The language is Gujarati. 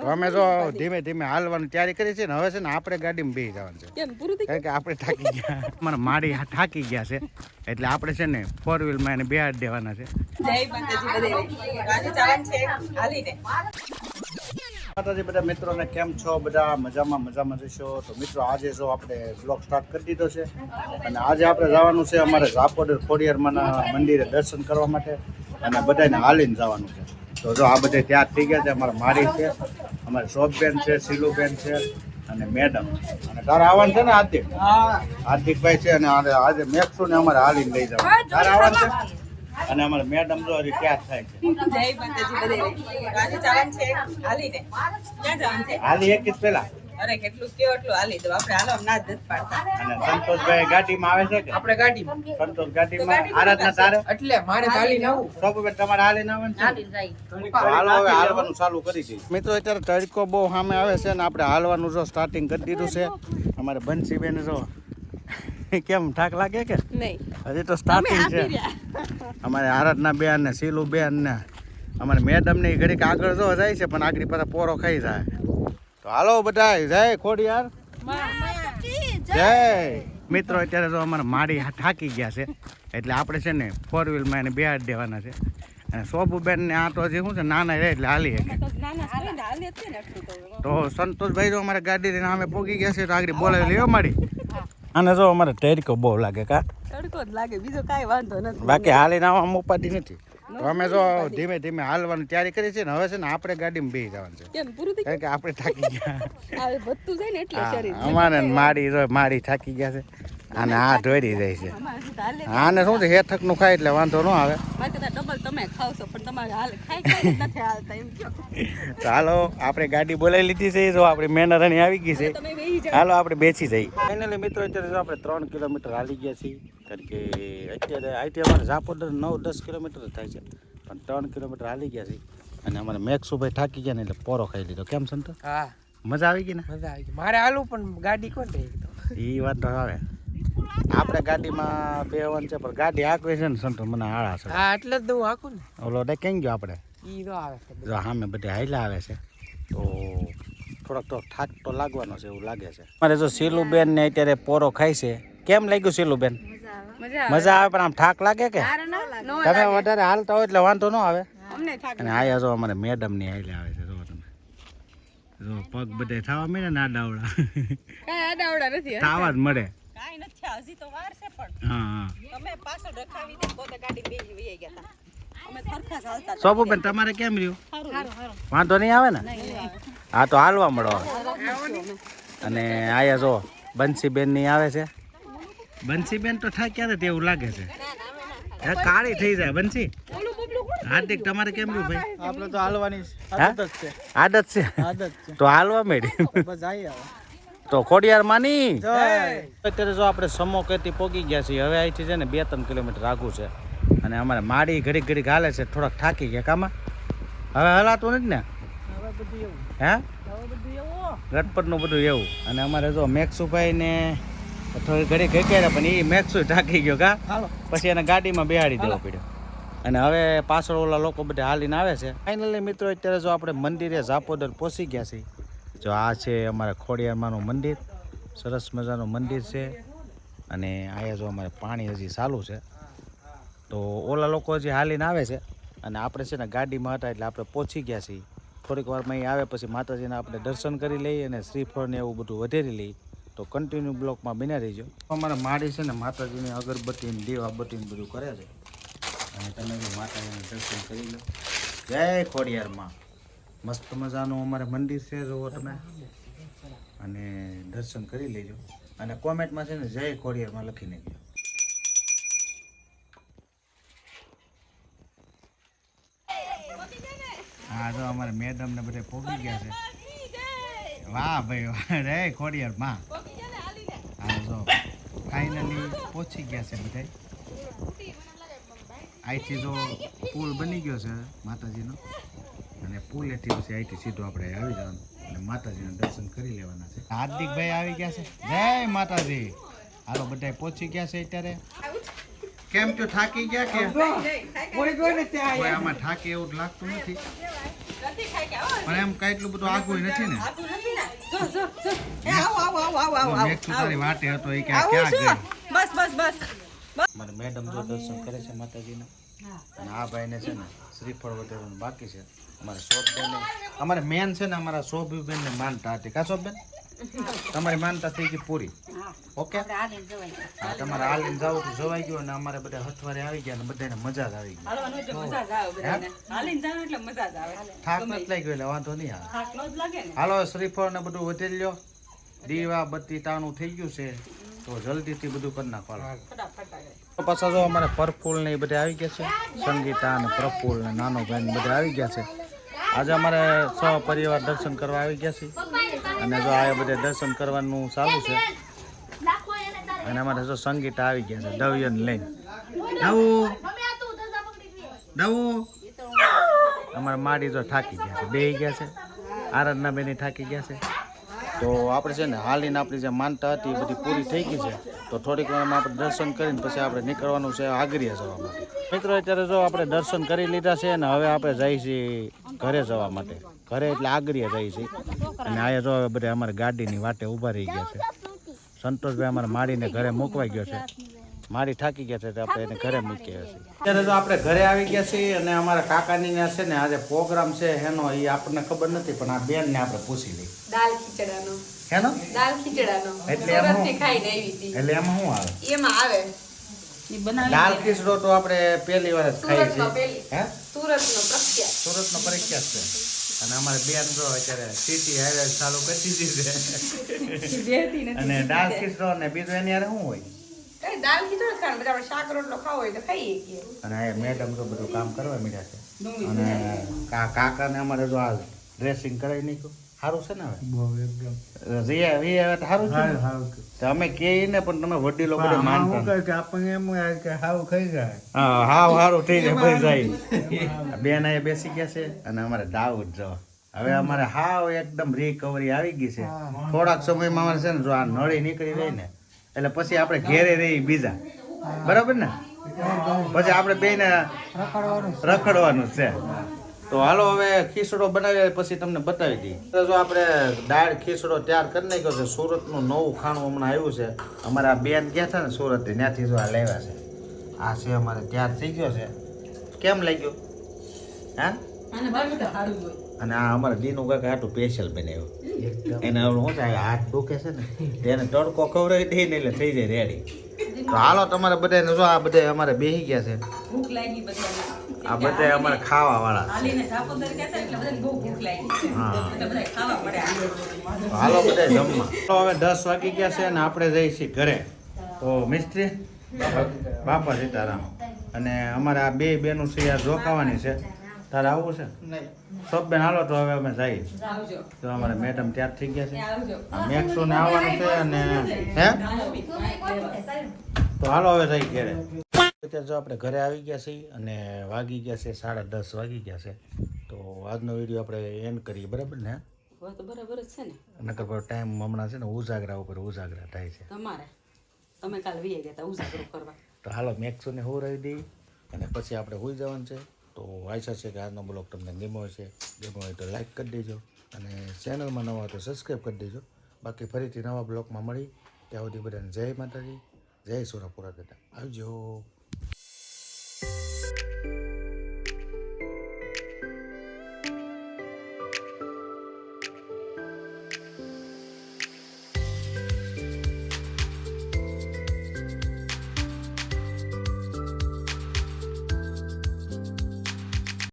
તો અમે જો ધીમે ધીમે હાલવાની તૈયારી કરી છે ને હવે છે ને આપણે ગાડીમાં બેસી જવાનું છે. કેમ પૂરું થઈ કારણ કે આપણે થાકી ગયા. મારા માડી થાકી ગયા છે. એટલે આપણે છે ને ફોર વ્હીલમાં એને બેહાડ દેવાના છે. માતાજી બધા મિત્રોને કેમ છો? બધા મજામાં મજામાં જશો? તો મિત્રો આજે જો આપણે બ્લોગ સ્ટાર્ટ કરી દીધો છે. અને આજે આપણે જવાનું છે અમારે રાપોડ ખોડિયારમાંના મંદિરે દર્શન કરવા માટે. અને બધાને હાલીને જવાનું છે. તો જો આ બધે તૈયાર થઈ ગયા છે અમારા મારી છે. અમારે શોભબેન છે શીલુબેન છે અને મેડમ. અને તારે આવવાનું છે ને હાર્દિક? હાર્દિકભાઈ છે અને આજે મેક્સુ ને અમારે હાલીને લઈ જવાનું. તારે આવવાનું છે? અને અમારે મેડમ જો હજી ક્યાં થાય છે? હાલી એક જ પેલા અરે કેટલું કયો એટલું હાલી દો. આપણે હાલો ના જ પાડતા. અને સંતોષભાઈ ગાડીમાં આવે છે કે? આપણે ગાડીમાં. સંતોષ ગાડીમાં. આરાધના તારે? એટલે મારે ચાલીને આવું સૌભાઈ તમારે હાલીને આવવાનું છે જાય હાલો હવે હાલવાનું ચાલુ કરી દઈએ. મિત્રો અત્યારે તડકો બહુ સામે આવે છે ને આપણે હાલવાનું જો સ્ટાર્ટિંગ કરી દીધું છે. અમારે બંસીબેન જો કેમ ઠાક લાગે કે? નહીં. હજી તો સ્ટાર્ટિંગ છે. અમારે આરાધના બેન ને શીલુ બેન ને અમારે મેડમ ને ઘડીક આગળ જો જાય છે પણ આગળ પાછા પોરો ખાઈ જાય. તો હાલો બધા જય ખોડિયાર. જય. મિત્રો અત્યારે જો અમારા માડી થાકી ગયા છે એટલે આપણે છે ને ફોર વ્હીલમાં એને બેહાડી દેવાના છે. અને શોભુબેન ને આ તો હજી શું છે નાના રહે એટલે હાલી શકે. તો તો સંતોષભાઈ જો અમારે ગાડી લઈને અમે પોગી ગયા છે તો આગળ બોલાવી લ્યો માડી અને જો અમારે તડકો બહુ લાગે કા. તડકો જ લાગે બીજો કાંઈ વાંધો નથી. બાકી હાલીને આવવામાં ઉપાધિ નથી. તો અમે જો ધીમે ધીમે હાલવાની તૈયારી કરી છે ને હવે છે ને આપણે ગાડીમાં બેસી જવાનું છે. કેમ પૂરું થઈ કે આપણે થાકી ગયા. વધતું જાય ને એટલે શરીર અમારે માડી માડી થાકી ગયા છે. અને આ ઢોળી જાય છે. આને શું છે હેઠકનું ખાય એટલે વાંધો ન આવે. મારે ડબલ તમે ખાવશો પણ તમારે હાલ ખાઈ ખાઈ નથી હાલતા એમ કહો. તો હાલો આપણે ગાડી બોલાવી લીધી છે જો આપણી મેનરાણી આવી ગઈ છે. હાલો આપણે બેસી જઈએ. ફાઇનલી મિત્રો અત્યારે આપણે ત્રણ કિલોમીટર હાલી ગયા છીએ. કારણ કે અત્યારે આઈટી અમારે ઝાપોદર નવ દસ કિલોમીટર થાય છે. પણ ત્રણ કિલોમીટર હાલી ગયા છીએ. અને અમારે મેક્સુભાઈ થાકી ગયા ને એટલે પોરો ખાઈ લીધો. કેમ સંતો? હા. મજા આવી ગઈ ને? મજા આવી ગઈ. મારે હાલું પણ ગાડી કોણ રહી એ વાત તો આવે. આપણે ગાડીમાં બેવાનું છે પણ ગાડી આકવે છે ને સંતો મને આળા છે હા એટલે જ હું હાકું ને. ઓલો ડે કેમ ગયો આપણે? ઈ તો આવે છે. જો સામે બધે હાઈલા આવે છે. તો થોડોક તો થાક તો લાગવાનો છે એવું લાગે છે. મારે જો બેન ને અત્યારે પોરો ખાય છે. કેમ લાગ્યું સીલું મજા મજા આવે પણ આમ થાક લાગે કે? તમે વધારે હાલતા હોય એટલે વાંધો ન આવે. અને આયા જો અમારે મેડમની હાલે આવે છે જો તમે. જો પગ બધે થવા મળે ને આડાવડા. કાંઈ આડાવડા નથી થવા જ મળે. કાંઈ નથી હજી તો વાર છે પણ. હા હા. તમે પાછળ રખાવી દે પોતે ગાડી બેસી વહી ગયા હતા. હતા. સોપુબેન તમારે કેમ રહ્યું? વાંધો નહીં આવે ને? હા તો હાલવા મળો અને આયા જો બંસીબેનની આવે છે. બંસીબેન તો થાય ક્યારે તેવું લાગે છે. કાળી થઈ જાય બંસી. હાર્દિક તમારે કેમ રહ્યું ભાઈ? આપણે તો હાલવાની આદત છે. આદત છે? આદત છે. તો હાલવા મેડી બસ આવી તો ખોડિયાર માની. અત્યારે જો આપણે સમો કેતી પોગી ગયા છીએ હવે અહીંથી છે ને બે ત્રણ કિલોમીટર આગું છે. અને અમારે માડી ઘડીક ઘડીક હાલે છે થોડાક થાકી ગયા કામાં. હવે હલાતું નથી ને? હે? હવે બધું એવું. અને અમારે જો મેક્સુભાઈ ને થોડી ઘડી ઘેક્યા પણ એ મેક્સુ થાકી ગયો કા? પછી એને ગાડીમાં બેહાડી દેવો પડ્યો. અને હવે પાછળ ઓલા લોકો બધા હાલીને આવે છે. ફાઇનલી મિત્રો અત્યારે જો આપણે મંદિરે ઝાપોદર પહોંચી ગયા છીએ. જો આ છે અમારા ખોડિયારમાંનું મંદિર. સરસ મજાનું મંદિર છે. અને અહીંયા જો અમારે પાણી હજી ચાલુ છે. તો ઓલા લોકો હજી હાલીને આવે છે. અને આપણે છે ને ગાડીમાં હતા એટલે આપણે પહોંચી ગયા છીએ. થોડીક વારમાં અહીં આવે પછી માતાજીના આપણે દર્શન કરી લઈએ અને શ્રીફળને એવું બધું વધેરી લઈએ. તો કન્ટિન્યુ બ્લોકમાં બિના રહીજો. અમારે માડી છે ને માતાજીની અગરબત્તી દેવા દીવાબત્તી બધું કરે છે. અને તમે બી માતાજીના દર્શન કરી લો. જય ખોડિયારમાં. મસ્ત મજાનું અમારે મંદિર છે, જુઓ તમે. અને દર્શન કરી લેજો. અને કોમેન્ટમાં છે ને જય ખોડિયારમાં લખી નાખજો. હા, તો અમારે મેડમ ને બધે પહોંચી ગયા છે. વાહ ભાઈ, વાહ. રે ખોડિયાર માં હા, જો. ફાઇનલી પહોંચી ગયા છે બધા અહીંથી જો પુલ બની ગયો છે માતાજીનો. અને પુલ એથી પછી અહીંથી સીધું આપણે આવી જવાનું. અને માતાજીના દર્શન કરી લેવાના છે. હાર્દિકભાઈ આવી ગયા છે. જય માતાજી. હાલો બધા પહોંચી ગયા છે અત્યારે. કેમ છો થાકી ગયા કે? કોઈ આમાં થાકે એવું લાગતું નથી. પણ એમ કઈ એટલું બધું આગું નથી ને. આટલું નથી ને? જો જો જો. એ આવો આવો આવો આવો આવો આવો. મેં તારી વાટે હતો એ કે આ ક્યાં છું? બસ બસ બસ. મારે મેડમ જો દર્શન કરે છે માતાજીના. અને આ ભાઈને છે ને શ્રીફળ વધારવાનું બાકી છે. અમારે શોભબેન અમારે મેન છે ને અમારા શોભીબેન ને માનતા હતી. કા શોભબેન? તમારી માનતા થઈ ગઈ પૂરી? ઓકે? હા તમારે હાલીને જાવ તો જવાઈ ગયો અને અમારે બધા હથવારે આવી ગયા અને બધાને મજા જ આવી ગઈ. હાલવાનું એટલે મજા જ આવે બધાને. હાલીને જાવ એટલે મજા જ આવે. થાક નથી લાગ્યો એટલે વાંધો નહીં આવે. હાલો શ્રીફળ ને બધું વધી લ્યો. દીવા બત્તી તાણું થઈ ગયું છે. તો જલ્દીથી બધું કરી નાખો હાલો. પાછા જો અમારે પરફૂલ ને એ બધા આવી ગયા છે. સંગીતા અને પ્રફુલ ને નાનો ભાઈ ને બધા આવી ગયા છે. આજે અમારે સહપરિવાર દર્શન કરવા આવી ગયા છે. અને જો આ બધે દર્શન કરવાનું ચાલુ છે. અને અમારે જો સંગીત આવી ગયા છે. દવ્યન લઈને. દવું. દવું. અમારે માડી તો થાકી ગયા છે. બે ગયા છે. આરાધના બેની થાકી ગયા છે. તો આપણે છે ને હાલીને આપણી જે માનતા હતી એ બધી પૂરી થઈ ગઈ છે. તો થોડીક વારમાં આપણે દર્શન કરીને પછી આપણે નીકળવાનું છે આગરિયા જવા માટે. મિત્રો અત્યારે જો આપણે દર્શન કરી લીધા છે ને હવે આપણે જઈએ છીએ ઘરે જવા માટે. ઘરે એટલે આગરિયા જઈએ છીએ. અને આ જો હવે બધા અમારે ગાડીની વાટે ઊભા રહી ગયા છે. સંતોષભાઈ અમારે માડીને ઘરે મૂકવા ગયો છે. મારી થાકી ગયા છે તો આપણે એને ઘરે મૂકી આવ્યા છીએ. અત્યારે તો આપણે ઘરે આવી ગયા છીએ અને અમારા કાકાની ને છે ને આજે પ્રોગ્રામ છે એનો એ આપણને ખબર નથી પણ આ બેનને આપણે પૂછી લઈ દાલ ખીચડાનો. હેનો? દાલ ખીચડાનો. એટલે એમાં સુરતથી ખાઈને આવી હતી. એટલે એમાં શું આવે? એમાં આવે. દાલ ખીચડો તો આપણે પહેલી વાર જ ખાઈ છે. હે? સુરતનો પ્રખ્યાત. સુરતનો પરીક્ષા છે. અને અમારે બેન જો અત્યારે સિટી હાઈવે ચાલુ કરી દીધી છે. અને દાલ ખીચડો ને બીજું એની યાર શું હોય? કઈ દાલ ખીચડો જ ખાવાનું બધા શાક રોટલો ખાવો હોય તો ખાઈએ કે અને મેડમ તો બધું કામ કરવા મીડ્યા છે. અને કાકા કાકાને અમારે જો આ ડ્રેસિંગ કરાવી નાખ્યું. સારું છે ને હવે? રિયા રિયા હવે તો સારું છે તો અમે કહીએ ને પણ તમે વડીલો બધે માનતા કે આપણને એમ કે હાવ ખાઈ જાય. હા હાવ હારું થઈ જાય ભાઈ જાય. બેન અહીંયા બેસી ગયા છે અને અમારે દાઉદ જો હવે અમારે હાવ એકદમ રિકવરી આવી ગઈ છે. થોડાક સમયમાં અમારે છે ને જો આ નળી નીકળી રહી ને એટલે પછી આપણે ઘેરે રહી બીજા. બરાબર ને? પછી આપણે બેને રખડવાનું છે. તો હાલો હવે ખીચડો બનાવી પછી તમને બતાવી દઈએ. તો જો આપણે દાળ ખીચડો તૈયાર કરી નાખ્યો છે સુરતનું નવું ખાણું હમણાં આવ્યું છે. અમારા બેન ગયા હતા ને સુરત ત્યાંથી જો આ લેવા છે. આ છે અમારે તૈયાર થઈ ગયો છે. કેમ લાગ્યો? હા? અને આ અમારા દીનું કાકા આટલું સ્પેશિયલ બનાવ્યું. એને શું થાય હાથ દુખે છે ને તેને તડકો ખવડાવી દઈએ ને એટલે થઈ જાય રેડી. તો હાલો તમારે બધાને જો આ બધા અમારે બેસી ગયા છે. ભૂખ લાગી બધાને. આ બધા અમારે ખાવા વાળા હાલીને જાપોદર ગયા હતા એટલે બધાને બહુ ભૂખ લાગી. છે હા. એટલે બધા ખાવા પડે આ. તો હાલો બધા જમવા. તો હવે દસ વાગી ગયા છે અને આપણે જઈએ છીએ ઘરે. તો મિસ્ત્રી? બાપા સીતારામ. અને અમારે આ બે બેનું છે યાર રોકાવાની છે. તારે આવવું છે? સબ બેન હાલો તો હવે અમે જઈએ. તો અમારે મેડમ ત્યાં થઈ ગયા છે. આ મેક્સો ને આવવાનું છે અને હે તો હાલો હવે જઈ ઘરે. અત્યારે જો આપણે ઘરે આવી ગયા છીએ અને વાગી ગયા છે સાડા દસ વાગી ગયા છે તો આજનો વીડિયો આપણે એન્ડ કરીએ બરાબર ને? તો બરાબર જ છે ને. નકર પર ટાઈમ હમણાં છે ને ઉજાગરા ઉપર ઉજાગરા થાય છે. તમારે. તમે કાલ વીએ ગયા હતા ઉજાગરો કરવા. તો હાલો મેક્સોને હું રહી દઈ અને પછી આપણે હોઈ જવાનું છે. તો આશા છે કે આજનો બ્લોગ તમને ગમ્યો છે ગમ્યો હોય તો લાઈક કરી દેજો અને ચેનલમાં નવા તો સબસ્ક્રાઈબ કરી દેજો. બાકી ફરીથી નવા બ્લોગમાં મળી. ત્યાં સુધી બધાને જય માતાજી. જય સોરાપુરા દાદા. આવજો.